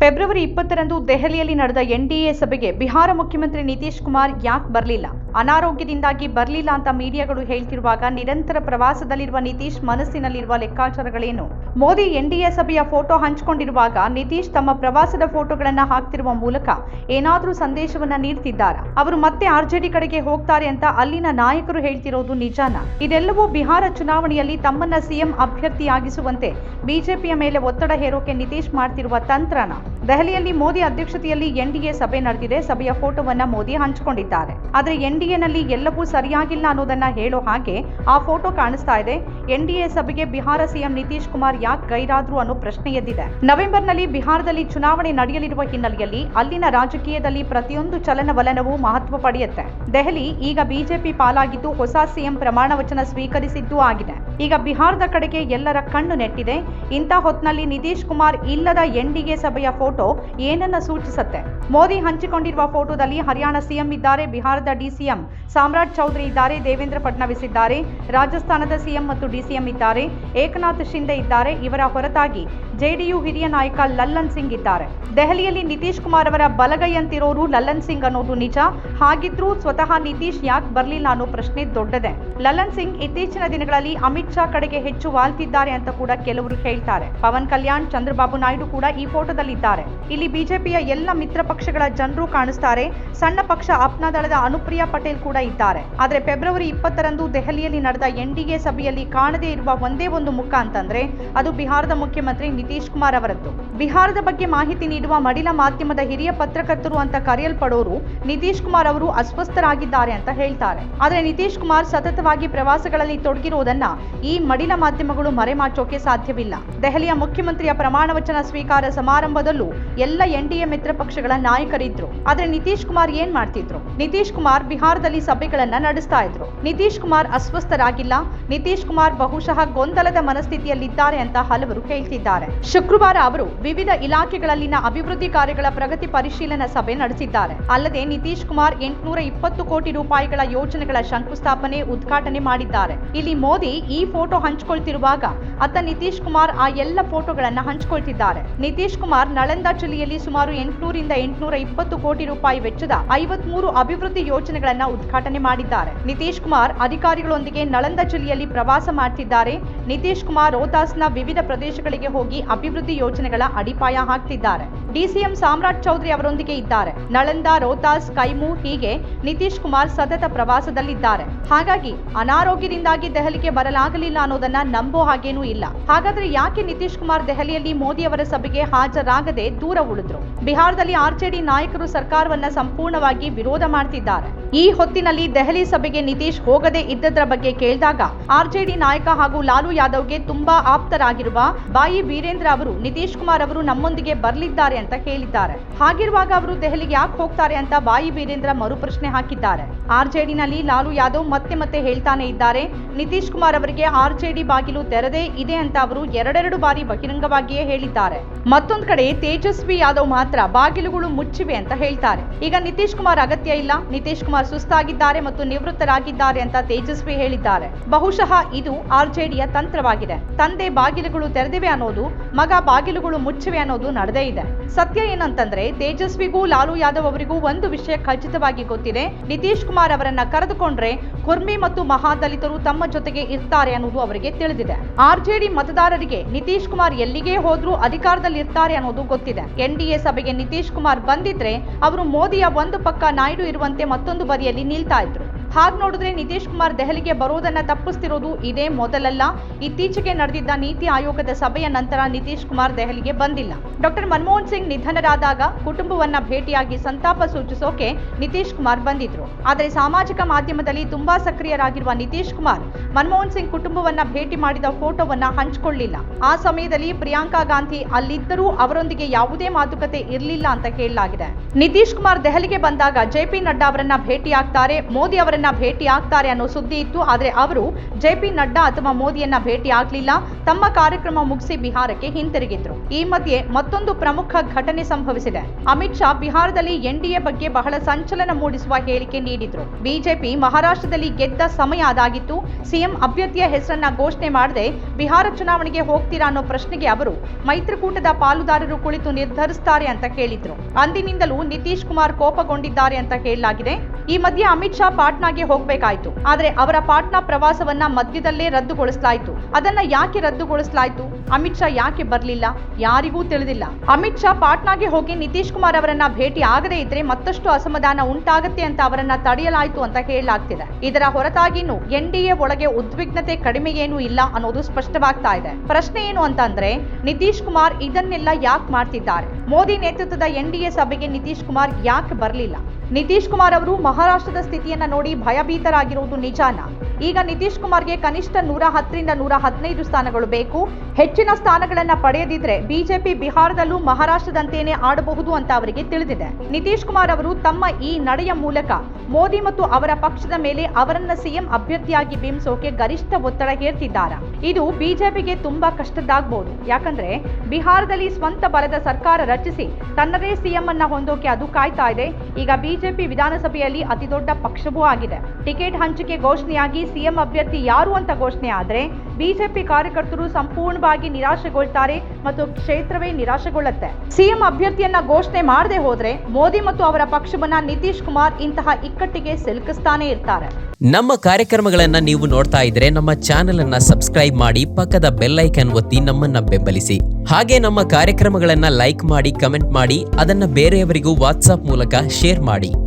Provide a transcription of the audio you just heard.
February ಇಪ್ಪತ್ತರಂದು ದೆಹಲಿಯಲ್ಲಿ ನಡೆದ ಎನ್ಡಿಎ ಸಭೆಗೆ ಬಿಹಾರ ಮುಖ್ಯಮಂತ್ರಿ ನಿತೀಶ್ ಕುಮಾರ್ ಯಾಕೆ ಬರಲಿಲ್ಲ? ಅನಾರೋಗ್ಯದಿಂದಾಗಿ ಬರಲಿಲ್ಲ ಅಂತ ಮೀಡಿಯಾಗಳು ಹೇಳ್ತಿರುವಾಗ ನಿರಂತರ ಪ್ರವಾಸದಲ್ಲಿರುವ ನಿತೀಶ್ ಮನಸ್ಸಿನಲ್ಲಿರುವ ಲೆಕ್ಕಾಚಾರಗಳೇನು? ಮೋದಿ ಎನ್ಡಿಎ ಸಭೆಯ ಫೋಟೋ ಹಂಚಿಕೊಂಡಿರುವಾಗ ನಿತೀಶ್ ತಮ್ಮ ಪ್ರವಾಸದ ಫೋಟೋಗಳನ್ನು ಹಾಕ್ತಿರುವ ಮೂಲಕ ಏನಾದರೂ ಸಂದೇಶವನ್ನ ನೀಡ್ತಿದ್ದಾರಾ? ಅವರು ಮತ್ತೆ ಆರ್ಜೆಡಿ ಕಡೆಗೆ ಹೋಗ್ತಾರೆ ಅಂತ ಅಲ್ಲಿನ ನಾಯಕರು ಹೇಳ್ತಿರೋದು ನಿಜಾನ? ಇದೆಲ್ಲವೂ ಬಿಹಾರ ಚುನಾವಣೆಯಲ್ಲಿ ತಮ್ಮನ್ನ ಸಿಎಂ ಅಭ್ಯರ್ಥಿಯಾಗಿಸುವಂತೆ ಬಿಜೆಪಿಯ ಮೇಲೆ ಒತ್ತಡ ಹೇರೋಕೆ ನಿತೀಶ್ ಮಾಡ್ತಿರುವ ತಂತ್ರನ? ದೆಹಲಿಯಲ್ಲಿ ಮೋದಿ ಅಧ್ಯಕ್ಷತೆಯಲ್ಲಿ ಎನ್ಡಿಎ ಸಭೆ ನಡೆದಿದೆ. ಸಭೆಯ ಫೋಟೋವನ್ನ ಮೋದಿ ಹಂಚಿಕೊಂಡಿದ್ದಾರೆ. ಆದ್ರೆ ಎನ್ಡಿಎನಲ್ಲಿ ಎಲ್ಲವೂ ಸರಿಯಾಗಿಲ್ಲ ಅನ್ನೋದನ್ನ ಹೇಳೋ ಹಾಗೆ ಆ ಫೋಟೋ ಕಾಣಿಸ್ತಾ ಇದೆ. ಎನ್ಡಿಎ ಸಭೆಗೆ ಬಿಹಾರ ಸಿಎಂ ನಿತೀಶ್ ಕುಮಾರ್ ಯಾಕೆ ಗೈರಾದ್ರು ಅನ್ನೋ ಪ್ರಶ್ನೆ ಎದ್ದಿದೆ. ನವೆಂಬರ್ನಲ್ಲಿ ಬಿಹಾರದಲ್ಲಿ ಚುನಾವಣೆ ನಡೆಯಲಿರುವ ಹಿನ್ನೆಲೆಯಲ್ಲಿ ಅಲ್ಲಿನ ರಾಜಕೀಯದಲ್ಲಿ ಪ್ರತಿಯೊಂದು ಚಲನವಲನವೂ ಮಹತ್ವ ಪಡೆಯುತ್ತೆ. ದೆಹಲಿ ಈಗ ಬಿಜೆಪಿ ಪಾಲಾಗಿದ್ದು ಹೊಸ ಸಿಎಂ ಪ್ರಮಾಣ ವಚನ ಸ್ವೀಕರಿಸಿದ್ದೂ ಆಗಿದೆ. ಈಗ ಬಿಹಾರದ ಕಡೆಗೆ ಎಲ್ಲರ ಕಣ್ಣು ನೆಟ್ಟಿದೆ. ಇಂಥ ಹೊತ್ತಿನಲ್ಲಿ ನಿತೀಶ್ ಕುಮಾರ್ ಇಲ್ಲದ ಎನ್ಡಿಎ ಸಭೆಯ ಫೋಟೋ ಏನನ್ನ ಸೂಚಿಸುತ್ತೆ? ಮೋದಿ ಹಂಚಿಕೊಂಡಿರುವ ಫೋಟೋದಲ್ಲಿ ಹರಿಯಾಣ ಸಿಎಂ ಇದ್ದಾರೆ, ಬಿಹಾರದ ಡಿಸಿಎಂ ಸಾಮ್ರಾಟ್ ಚೌಧರಿ ಇದ್ದಾರೆ, ದೇವೇಂದ್ರ ಫಡ್ನವೀಸ್ ಇದ್ದಾರೆ, ರಾಜಸ್ಥಾನದ ಸಿಎಂ ಮತ್ತು ಡಿಸಿಎಂ ಇದ್ದಾರೆ, ಏಕನಾಥ್ ಶಿಂದೆ ಇದ್ದಾರೆ, ಇವರ ಹೊರತಾಗಿ ಜೆಡಿಯು ಹಿರಿಯ ನಾಯಕ ಲಲ್ಲನ್ ಸಿಂಗ್ ಇದ್ದಾರೆ. ದೆಹಲಿಯಲ್ಲಿ ನಿತೀಶ್ ಕುಮಾರ್ ಅವರ ಬಲಗೈಯಂತಿರೋರು ಲಲ್ಲನ್ ಸಿಂಗ್ ಅನ್ನೋದು ನಿಜ, ಹಾಗಿದ್ರೂ ಸ್ವತಃ ನಿತೀಶ್ ಯಾಕೆ ಬರಲಿಲ್ಲ ಅನ್ನೋ ಪ್ರಶ್ನೆ ದೊಡ್ಡದೆ. ಲಲ್ಲನ್ ಸಿಂಗ್ ಇತ್ತೀಚಿನ ದಿನಗಳಲ್ಲಿ ಅಮಿತ್ ಶಾ ಕಡೆಗೆ ಹೆಚ್ಚು ವಾಲ್ತಿದ್ದಾರೆ ಅಂತ ಕೂಡ ಕೆಲವರು ಹೇಳ್ತಾರೆ. ಪವನ್ ಕಲ್ಯಾಣ್, ಚಂದ್ರಬಾಬು ನಾಯ್ಡು ಕೂಡ ಈ ಫೋಟೋದಲ್ಲಿದ್ದಾರೆ. ಇಲ್ಲಿ ಬಿಜೆಪಿಯ ಎಲ್ಲ ಮಿತ್ರ ಪಕ್ಷಗಳ ಜನರು ಕಾಣಿಸ್ತಾರೆ. ಸಣ್ಣ ಪಕ್ಷ ಅಪ್ನಾ ದಳದ ಅನುಪ್ರಿಯಾ ಪಟೇಲ್ ಕೂಡ ಇದ್ದಾರೆ. ಆದರೆ ಫೆಬ್ರವರಿ ಇಪ್ಪತ್ತರಂದು ದೆಹಲಿಯಲ್ಲಿ ನಡೆದ ಎನ್ಡಿಎ ಸಭೆಯಲ್ಲಿ ಕಾಣದೇ ಇರುವ ಒಂದೇ ಒಂದು ಮುಖ ಅಂತಂದ್ರೆ ಅದು ಬಿಹಾರದ ಮುಖ್ಯಮಂತ್ರಿ ನಿತೀಶ್ ಕುಮಾರ್ ಅವರದ್ದು. ಬಿಹಾರದ ಬಗ್ಗೆ ಮಾಹಿತಿ ನೀಡುವ ಮಡಿಲ ಮಾಧ್ಯಮದ ಹಿರಿಯ ಪತ್ರಕರ್ತರು ಅಂತ ಕರೆಯಲ್ಪಡೋರು ನಿತೀಶ್ ಕುಮಾರ್ ಅವರು ಅಸ್ವಸ್ಥರಾಗಿದ್ದಾರೆ ಅಂತ ಹೇಳ್ತಾರೆ. ಆದರೆ ನಿತೀಶ್ ಕುಮಾರ್ ಸತತವಾಗಿ ಪ್ರವಾಸಗಳಲ್ಲಿ ತೊಡಗಿರುವುದನ್ನ ಈ ಮಡಿಲ ಮಾಧ್ಯಮಗಳು ಮರೆಮಾಚೋಕೆ ಸಾಧ್ಯವಿಲ್ಲ. ದೆಹಲಿಯ ಮುಖ್ಯಮಂತ್ರಿಯ ಪ್ರಮಾಣ ವಚನ ಸ್ವೀಕಾರ ಸಮಾರಂಭದಲ್ಲೂ ಎಲ್ಲ ಎನ್ಡಿಎ ಮಿತ್ರ ಪಕ್ಷಗಳ ನಾಯಕರಿದ್ರು. ಆದ್ರೆ ನಿತೀಶ್ ಕುಮಾರ್ ಏನ್ ಮಾಡ್ತಿದ್ರು? ನಿತೀಶ್ ಕುಮಾರ್ ಬಿಹಾರದಲ್ಲಿ ಸಭೆಗಳನ್ನ ನಡೆಸ್ತಾ ಇದ್ರು. ನಿತೀಶ್ ಕುಮಾರ್ ಅಸ್ವಸ್ಥರಾಗಿಲ್ಲ. ನಿತೀಶ್ ಕುಮಾರ್ ಬಹುಶಃ ಗೊಂದಲದ ಮನಸ್ಥಿತಿಯಲ್ಲಿದ್ದಾರೆ ಅಂತ ಹಲವರು ಹೇಳ್ತಿದ್ದಾರೆ. ಶುಕ್ರವಾರ ಅವರು ವಿವಿಧ ಇಲಾಖೆಗಳಲ್ಲಿನ ಅಭಿವೃದ್ಧಿ ಕಾರ್ಯಗಳ ಪ್ರಗತಿ ಪರಿಶೀಲನಾ ಸಭೆ ನಡೆಸಿದ್ದಾರೆ. ಅಲ್ಲದೆ ನಿತೀಶ್ ಕುಮಾರ್ ಎಂಟುನೂರ ಇಪ್ಪತ್ತು ಕೋಟಿ ರೂಪಾಯಿಗಳ ಯೋಜನೆಗಳ ಶಂಕುಸ್ಥಾಪನೆ ಉದ್ಘಾಟನೆ ಮಾಡಿದ್ದಾರೆ. ಇಲ್ಲಿ ಮೋದಿ ಈ ಫೋಟೋ ಹಂಚಿಕೊಳ್ತಿರುವಾಗ ಅತ್ತ ನಿತೀಶ್ ಕುಮಾರ್ ಆ ಎಲ್ಲ ಫೋಟೋಗಳನ್ನ ಹಂಚಿಕೊಳ್ತಿದ್ದಾರೆ. ನಿತೀಶ್ ಕುಮಾರ್ ನಳಂದ ಜಿಲ್ಲೆಯಲ್ಲಿ ಸುಮಾರು ಎಂಟುನೂರಿಂದ ಎಂಟುನೂರ ಇಪ್ಪತ್ತು ಕೋಟಿ ರೂಪಾಯಿ ವೆಚ್ಚದ ಐವತ್ಮೂರು ಅಭಿವೃದ್ಧಿ ಯೋಜನೆಗಳನ್ನ ಉದ್ಘಾಟನೆ ಮಾಡಿದ್ದಾರೆ. ನಿತೀಶ್ ಕುಮಾರ್ ಅಧಿಕಾರಿಗಳೊಂದಿಗೆ ನಳಂದ ಜಿಲ್ಲೆಯಲ್ಲಿ ಪ್ರವಾಸ ಮಾಡ್ತಿದ್ದಾರೆ. ನಿತೀಶ್ ಕುಮಾರ್ ರೋಹ್ತಾಸ್ನ ವಿವಿಧ ಪ್ರದೇಶಗಳಿಗೆ ಹೋಗಿ ಅಭಿವೃದ್ಧಿ ಯೋಜನೆಗಳ ಅಡಿಪಾಯ ಹಾಕ್ತಿದ್ದಾರೆ. ಡಿಸಿಎಂ ಸಾಮ್ರಾಟ್ ಚೌಧರಿ ಅವರೊಂದಿಗೆ ಇದ್ದಾರೆ. ನಳಂದ ರೋಹ್ತಾಸ್ ಕೈಮು, ಹೀಗೆ ನಿತೀಶ್ ಕುಮಾರ್ ಸತತ ಪ್ರವಾಸದಲ್ಲಿದ್ದಾರೆ. ಹಾಗಾಗಿ ಅನಾರೋಗ್ಯದಿಂದಾಗಿ ದೆಹಲಿಗೆ ಬರಲಾಗಲಿಲ್ಲ ಅನ್ನೋದನ್ನ ನಂಬೋ ಹಾಗೇನೂ ಇಲ್ಲ. ಹಾಗಾದ್ರೆ ಯಾಕೆ ನಿತೀಶ್ ಕುಮಾರ್ ದೆಹಲಿಯಲ್ಲಿ ಮೋದಿ ಅವರ ಸಭೆಗೆ ಹಾಜರಾಗದೆ ದೂರ ಉಳಿದ್ರು? ಬಿಹಾರದಲ್ಲಿ ಆರ್ಜೆಡಿ ನಾಯಕರು ಸರ್ಕಾರವನ್ನ ಸಂಪೂರ್ಣವಾಗಿ ವಿರೋಧ ಮಾಡ್ತಿದ್ದಾರೆ. ಈ ಹೊತ್ತಿನಲ್ಲಿ ದೆಹಲಿ ಸಭೆಗೆ ನಿತೀಶ್ ಹೋಗದೆ ಇದ್ದದ್ರ ಬಗ್ಗೆ ಕೇಳಿದಾಗ ಆರ್ಜೆಡಿ ನಾಯಕ ಹಾಗೂ ಲಾಲು ಯಾದವ್ಗೆ ತುಂಬಾ ಆಪ್ತರಾಗಿರುವ ಬಾಯಿ ವೀರೇಂದ್ರ ಅವರು, ನಿತೀಶ್ ಕುಮಾರ್ ಅವರು ನಮ್ಮೊಂದಿಗೆ ಬರಲಿದ್ದಾರೆ ಅಂತ ಹೇಳಿದ್ದಾರೆ. ಹಾಗಿರುವಾಗ ಅವರು ದೆಹಲಿಗೆ ಯಾಕೆ ಹೋಗ್ತಾರೆ ಅಂತ ಬಾಯಿ ವೀರೇಂದ್ರ ಮರುಪ್ರಶ್ನೆ ಹಾಕಿದ್ದಾರೆ. ಆರ್ಜೆಡಿನಲ್ಲಿ ಲಾಲು ಯಾದವ್ ಮತ್ತೆ ಮತ್ತೆ ಹೇಳ್ತಾನೆ ಇದ್ದಾರೆ. ನಿತೀಶ್ ಕುಮಾರ್ ಅವರಿಗೆ ಆರ್ಜೆಡಿ ಬಾಗಿಲು ತೆರೆದೇ ಇದೆ ಅಂತ ಅವರು ಎರಡೆರಡು ಬಾರಿ ಬಹಿರಂಗವಾಗಿಯೇ ಹೇಳಿದ್ದಾರೆ. ಮತ್ತೊಂದು ಕಡೆ ತೇಜಸ್ವಿ ಯಾದವ್ ಮಾತ್ರ ಬಾಗಿಲುಗಳು ಮುಚ್ಚಿವೆ ಅಂತ ಹೇಳ್ತಾರೆ. ಈಗ ನಿತೀಶ್ ಕುಮಾರ್ ಅಗತ್ಯ ಇಲ್ಲ. ನಿತೀಶ್ ಕುಮಾರ್ ಸುಸ್ತಾಗಿದ್ದಾರೆ ಮತ್ತು ನಿವೃತ್ತರಾಗಿದ್ದಾರೆ ಅಂತ ತೇಜಸ್ವಿ ಹೇಳಿದ್ದಾರೆ. ಬಹುಶಃ ಇದು ಆರ್ಜೆಡಿಯ ತಂತ್ರವಾಗಿದೆ. ತಂದೆ ಬಾಗಿಲುಗಳು ತೆರೆದಿವೆ ಅನ್ನೋದು, ಮಗ ಬಾಗಿಲುಗಳು ಮುಚ್ಚಿವೆ ಅನ್ನೋದು ನಡೆದೇ ಇದೆ. ಸತ್ಯ ಏನಂತಂದ್ರೆ ತೇಜಸ್ವಿಗೂ ಲಾಲು ಯಾದವ್ ಅವರಿಗೂ ಒಂದು ವಿಷಯ ಖಚಿತವಾಗಿ ಗೊತ್ತಿದೆ. ನಿತೀಶ್ ಕುಮಾರ್ ಅವರನ್ನ ಕರೆದುಕೊಂಡ್ರೆ ಕುರ್ಮಿ ಮತ್ತು ಮಹಾದಲಿತರು ತಮ್ಮ ಜೊತೆಗೆ ಇರ್ತಾರೆ ಅನ್ನೋದು ಅವರಿಗೆ ತಿಳಿದಿದೆ. ಆರ್ಜೆಡಿ ಮತದಾರರಿಗೆ ನಿತೀಶ್ ಕುಮಾರ್ ಎಲ್ಲಿಗೆ ಹೋದ್ರೂ ಅಧಿಕಾರದಲ್ಲಿ ಇರ್ತಾರೆ ಅನ್ನೋದು ಗೊತ್ತಿದೆ. ಎನ್ಡಿಎ ಸಭೆಗೆ ನಿತೀಶ್ ಕುಮಾರ್ ಬಂದಿದ್ರೆ ಅವರು ಮೋದಿಯ ಒಂದು ಪಕ್ಕ ನಾಯ್ಡು ಇರುವಂತೆ ಮತ್ತೊಂದು ಬದಿಯಲ್ಲಿ ನಿಲ್ತಾ ಇದ್ರು. ಹಾಗ್ ನೋಡಿದ್ರೆ ನಿತೀಶ್ ಕುಮಾರ್ ದೆಹಲಿಗೆ ಬರೋದನ್ನ ತಪ್ಪಿಸ್ತಿರೋದು ಇದೇ ಮೊದಲಲ್ಲ. ಇತ್ತೀಚೆಗೆ ನಡೆದಿದ್ದ ನೀತಿ ಆಯೋಗದ ಸಭೆಯ ನಂತರ ನಿತೀಶ್ ಕುಮಾರ್ ದೆಹಲಿಗೆ ಬಂದಿಲ್ಲ. ಡಾಕ್ಟರ್ ಮನಮೋಹನ್ ಸಿಂಗ್ ನಿಧನರಾದಾಗ ಕುಟುಂಬವನ್ನ ಭೇಟಿಯಾಗಿ ಸಂತಾಪ ಸೂಚಿಸೋಕೆ ನಿತೀಶ್ ಕುಮಾರ್ ಬಂದಿದ್ರು. ಆದರೆ ಸಾಮಾಜಿಕ ಮಾಧ್ಯಮದಲ್ಲಿ ತುಂಬಾ ಸಕ್ರಿಯರಾಗಿರುವ ನಿತೀಶ್ ಕುಮಾರ್ ಮನಮೋಹನ್ ಸಿಂಗ್ ಕುಟುಂಬವನ್ನ ಭೇಟಿ ಮಾಡಿದ ಫೋಟೋವನ್ನ ಹಂಚಿಕೊಳ್ಳಿಲ್ಲ. ಆ ಸಮಯದಲ್ಲಿ ಪ್ರಿಯಾಂಕಾ ಗಾಂಧಿ ಅಲ್ಲಿದ್ದರೂ ಅವರೊಂದಿಗೆ ಯಾವುದೇ ಮಾತುಕತೆ ಇರಲಿಲ್ಲ ಅಂತ ಕೇಳಲಾಗಿದೆ. ನಿತೀಶ್ ಕುಮಾರ್ ದೆಹಲಿಗೆ ಬಂದಾಗ ಜೆಪಿ ನಡ್ಡಾ ಅವರನ್ನ ಭೇಟಿಯಾಗ್ತಾರೆ. ಮೋದಿ ಅವರನ್ನ ಅವರನ್ನ ಭೇಟಿ ಆಗ್ತಾರೆ ಅನ್ನೋ ಸುದ್ದಿ ಇತ್ತು. ಆದರೆ ಅವರು ಜೆ ಪಿ ನಡ್ಡಾ ಅಥವಾ ಮೋದಿಯನ್ನ ಭೇಟಿ ಆಗಲಿಲ್ಲ ತಮ್ಮ ಕಾರ್ಯಕ್ರಮ ಮುಗಿಸಿ ಬಿಹಾರಕ್ಕೆ ಹಿಂತಿರುಗಿದ್ರು. ಈ ಮಧ್ಯೆ ಮತ್ತೊಂದು ಪ್ರಮುಖ ಘಟನೆ ಸಂಭವಿಸಿದೆ. ಅಮಿತ್ ಶಾ ಬಿಹಾರದಲ್ಲಿ ಎನ್ಡಿಎ ಬಗ್ಗೆ ಬಹಳ ಸಂಚಲನ ಮೂಡಿಸುವ ಹೇಳಿಕೆ ನೀಡಿದ್ರು. ಬಿಜೆಪಿ ಮಹಾರಾಷ್ಟ್ರದಲ್ಲಿ ಗೆದ್ದ ಸಮಯ ಅದಾಗಿತ್ತು. ಸಿಎಂ ಅಭ್ಯರ್ಥಿಯ ಹೆಸರನ್ನ ಘೋಷಣೆ ಮಾಡದೆ ಬಿಹಾರ ಚುನಾವಣೆಗೆ ಹೋಗ್ತೀರಾ ಅನ್ನೋ ಪ್ರಶ್ನೆಗೆ ಅವರು ಮೈತ್ರಿಕೂಟದ ಪಾಲುದಾರರು ಕುಳಿತು ನಿರ್ಧರಿಸ್ತಾರೆ ಅಂತ ಕೇಳಿದ್ರು. ಅಂದಿನಿಂದಲೂ ನಿತೀಶ್ ಕುಮಾರ್ ಕೋಪಗೊಂಡಿದ್ದಾರೆ ಅಂತ ಹೇಳಲಾಗಿದೆ. ಈ ಮಧ್ಯೆ ಅಮಿತ್ ಶಾ ಪಾಟ್ನಾಗೆ ಹೋಗ್ಬೇಕಾಯ್ತು. ಆದ್ರೆ ಅವರ ಪಾಟ್ನಾ ಪ್ರವಾಸವನ್ನ ಮಧ್ಯದಲ್ಲೇ ರದ್ದುಗೊಳಿಸಲಾಯಿತು. ಅದನ್ನ ಯಾಕೆ ರದ್ದುಗೊಳಿಸಲಾಯಿತು? ಅಮಿತ್ ಶಾ ಯಾಕೆ ಬರಲಿಲ್ಲ? ಯಾರಿಗೂ ತಿಳಿದಿಲ್ಲ. ಅಮಿತ್ ಶಾ ಪಾಟ್ನಾಗೆ ಹೋಗಿ ನಿತೀಶ್ ಕುಮಾರ್ ಅವರನ್ನ ಭೇಟಿ ಆಗದೇ ಇದ್ರೆ ಮತ್ತಷ್ಟು ಅಸಮಾಧಾನ ಉಂಟಾಗುತ್ತೆ ಅಂತ ಅವರನ್ನ ತಡೆಯಲಾಯಿತು ಅಂತ ಹೇಳಲಾಗ್ತಿದೆ. ಇದರ ಹೊರತಾಗಿನೂ ಎ ಒಳಗೆ ಉದ್ವಿಗ್ನತೆ ಕಡಿಮೆ ಏನೂ ಇಲ್ಲ ಅನ್ನೋದು ಸ್ಪಷ್ಟವಾಗ್ತಾ ಇದೆ. ಪ್ರಶ್ನೆ ಏನು ಅಂತಂದ್ರೆ, ನಿತೀಶ್ ಕುಮಾರ್ ಇದನ್ನೆಲ್ಲ ಯಾಕೆ ಮಾಡ್ತಿದ್ದಾರೆ? ಮೋದಿ ನೇತೃತ್ವದ ಎನ್ ಡಿ ಎ ಸಭೆಗೆ ನಿತೀಶ್ ಕುಮಾರ್ ಯಾಕೆ ಬರಲಿಲ್ಲ? ನಿತೀಶ್ ಕುಮಾರ್ ಅವರು ಮಹಾರಾಷ್ಟ್ರದ ಸ್ಥಿತಿಯನ್ನ ನೋಡಿ ಭಯಭೀತರಾಗಿರುವುದು ನಿಜಾನ. ಈಗ ನಿತೀಶ್ ಕುಮಾರ್ಗೆ ಕನಿಷ್ಠ ನೂರ ಹತ್ತರಿಂದ ನೂರ ಹದಿನೈದು ಸ್ಥಾನಗಳು ಬೇಕು. ಹೆಚ್ಚಿನ ಸ್ಥಾನಗಳನ್ನ ಪಡೆಯದಿದ್ರೆ ಬಿಜೆಪಿ ಬಿಹಾರದಲ್ಲೂ ಮಹಾರಾಷ್ಟ್ರದಂತೆಯೇ ಆಡಬಹುದು ಅಂತ ಅವರಿಗೆ ತಿಳಿದಿದೆ. ನಿತೀಶ್ ಕುಮಾರ್ ಅವರು ತಮ್ಮ ಈ ನಡೆಯ ಮೂಲಕ ಮೋದಿ ಮತ್ತು ಅವರ ಪಕ್ಷದ ಮೇಲೆ ಅವರನ್ನ ಸಿಎಂ ಅಭ್ಯರ್ಥಿಯಾಗಿ ಬಿಂಬಿಸೋಕೆ ಗರಿಷ್ಠ ಒತ್ತಡ ಹೇರ್ತಿದ್ದಾರೆ? ಇದು ಬಿಜೆಪಿಗೆ ತುಂಬಾ ಕಷ್ಟದಾಗಬಹುದು ಯಾಕಂದ್ರೆ ಬಿಹಾರದಲ್ಲಿ ಸ್ವಂತ ಬಲದ ಸರ್ಕಾರ ರಚಿಸಿ ತನ್ನದೇ ಸಿಎಂ ಅನ್ನ ಹೊಂದೋಕೆ ಅದು ಕಾಯ್ತಾ ಇದೆ. ಈಗ ಬಿಜೆಪಿ ವಿಧಾನಸಭೆಯಲ್ಲಿ ಅತಿದೊಡ್ಡ ಪಕ್ಷವೂ ಆಗಿದೆ. ಟಿಕೆಟ್ ಹಂಚಿಕೆ ಘೋಷಣೆಯಾಗಿ ಸಿಎಂ ಅಭ್ಯರ್ಥಿ ಯಾರು ಅಂತ ಘೋಷಣೆ ಆದ್ರೆ ಬಿಜೆಪಿ ಕಾರ್ಯಕರ್ತರು ಸಂಪೂರ್ಣವಾಗಿ ನಿರಾಶೆಗೊಳ್ತಾರೆ ಮತ್ತು ಕ್ಷೇತ್ರವೇ ನಿರಾಶೆಗೊಳ್ಳುತ್ತೆ. ಸಿಎಂ ಅಭ್ಯರ್ಥಿಯನ್ನ ಘೋಷಣೆ ಮಾಡದೆ ಹೋದ್ರೆ ಮೋದಿ ಮತ್ತು ಅವರ ಪಕ್ಷವನ್ನ ನಿತೀಶ್ ಕುಮಾರ್ ಇಂತಹ ಇಕ್ಕಟ್ಟಿಗೆ ಸಿಲುಕಿಸ್ತಾನೆ ಇರ್ತಾರೆ. ನಮ್ಮ ಕಾರ್ಯಕ್ರಮಗಳನ್ನ ನೀವು ನೋಡ್ತಾ ಇದ್ರೆ ನಮ್ಮ ಚಾನೆಲ್ ಅನ್ನ ಸಬ್ಸ್ಕ್ರೈಬ್ ಮಾಡಿ ಪಕ್ಕದ ಬೆಲ್ ಐಕನ್ ಒತ್ತಿ ನಮ್ಮನ್ನ ಬೆಂಬಲಿಸಿ. ಹಾಗೆ ನಮ್ಮ ಕಾರ್ಯಕ್ರಮಗಳನ್ನ ಲೈಕ್ ಮಾಡಿ, ಕಮೆಂಟ್ ಮಾಡಿ, ಅದನ್ನ ಬೇರೆಯವರಿಗೂ ವಾಟ್ಸ್ಆಪ್ ಮೂಲಕ ಶೇರ್ ಮಾಡಿ.